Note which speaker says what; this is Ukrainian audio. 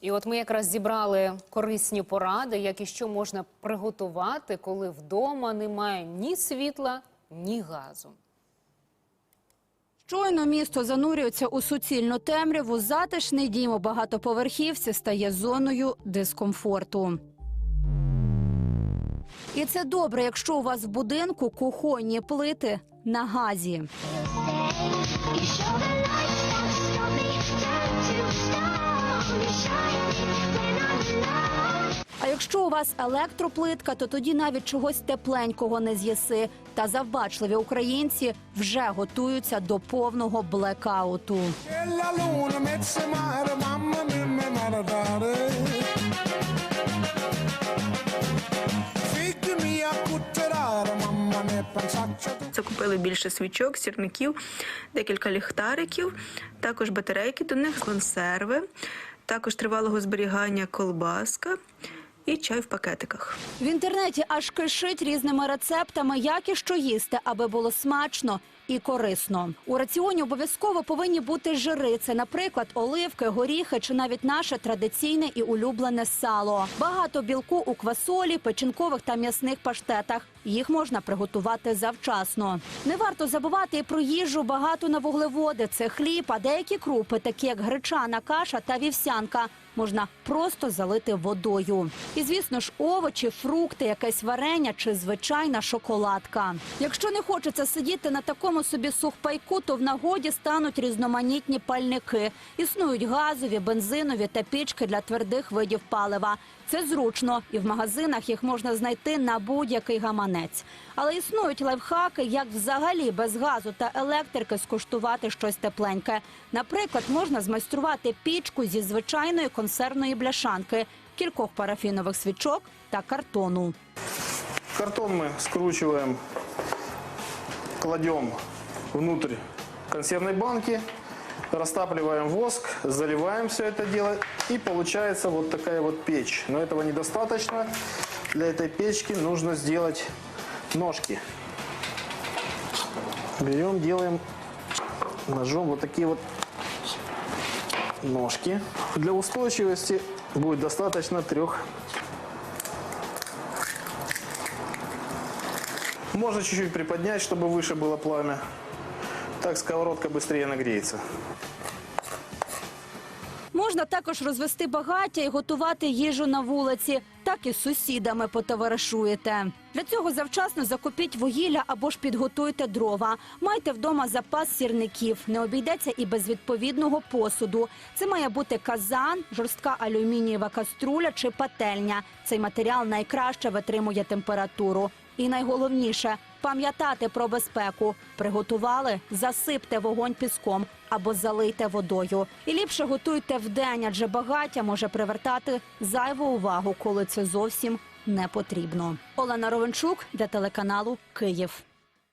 Speaker 1: І от ми якраз зібрали корисні поради, як і що можна приготувати, коли вдома немає ні світла, ні газу.
Speaker 2: Щойно місто занурюється у суцільну темряву. Затишний дім у багатоповерхівці стає зоною дискомфорту. І це добре, якщо у вас в будинку кухонні плити на газі. Якщо у вас електроплитка, то тоді навіть чогось тепленького не з'їси. Та завбачливі українці вже готуються до повного блекауту.
Speaker 3: Tu.
Speaker 4: Закупили більше свічок, сірників, декілька ліхтариків, також батарейки до них, консерви, також тривалого зберігання колбаска і чай в пакетиках.
Speaker 2: В інтернеті аж кишить різними рецептами, як і що їсти, аби було смачно і корисно. У раціоні обов'язково повинні бути жири. Це, наприклад, оливки, горіхи чи навіть наше традиційне і улюблене сало. Багато білку у квасолі, печінкових та м'ясних паштетах. Їх можна приготувати завчасно. Не варто забувати і про їжу багато на вуглеводи. Це хліб, а деякі крупи, такі як гречана каша та вівсянка, можна просто залити водою. І звісно ж, овочі, фрукти, якесь варення чи звичайна шоколадка. Якщо не хочеться сидіти на такому собі сухпайку, то в нагоді стануть різноманітні пальники. Існують газові, бензинові та пічки для твердих видів палива. Це зручно, і в магазинах їх можна знайти на будь-який гаманець. Але існують лайфхаки, як взагалі без газу та електрики скуштувати щось тепленьке. Наприклад, можна змайструвати пічку зі звичайної консервної бляшанки, кількох парафінових свічок та картону.
Speaker 5: Картон мы скручиваем, кладем внутрь консервной банки, растапливаем воск, заливаем все это дело и получается вот такая вот печь. Но этого недостаточно. Для этой печки нужно сделать ножки. Берем, делаем ножом вот такие вот ножки. Для устойчивости будет достаточно трех Можно чуть-чуть приподнять, чтобы выше было пламя. Так сковородка быстрее нагреется.
Speaker 2: Можна також розвести багаття і готувати їжу на вулиці. Так і з сусідами потоваришуєте. Для цього завчасно закупіть вугілля або ж підготуйте дрова. Майте вдома запас сірників. Не обійдеться і без відповідного посуду. Це має бути казан, жорстка алюмінієва каструля чи пательня. Цей матеріал найкраще витримує температуру. І найголовніше пам'ятати про безпеку. Приготували, засипте вогонь піском або залийте водою. І ліпше готуйте вдень, адже багаття може привертати зайву увагу, коли це зовсім не потрібно. Олена Ровенчук для телеканалу Київ.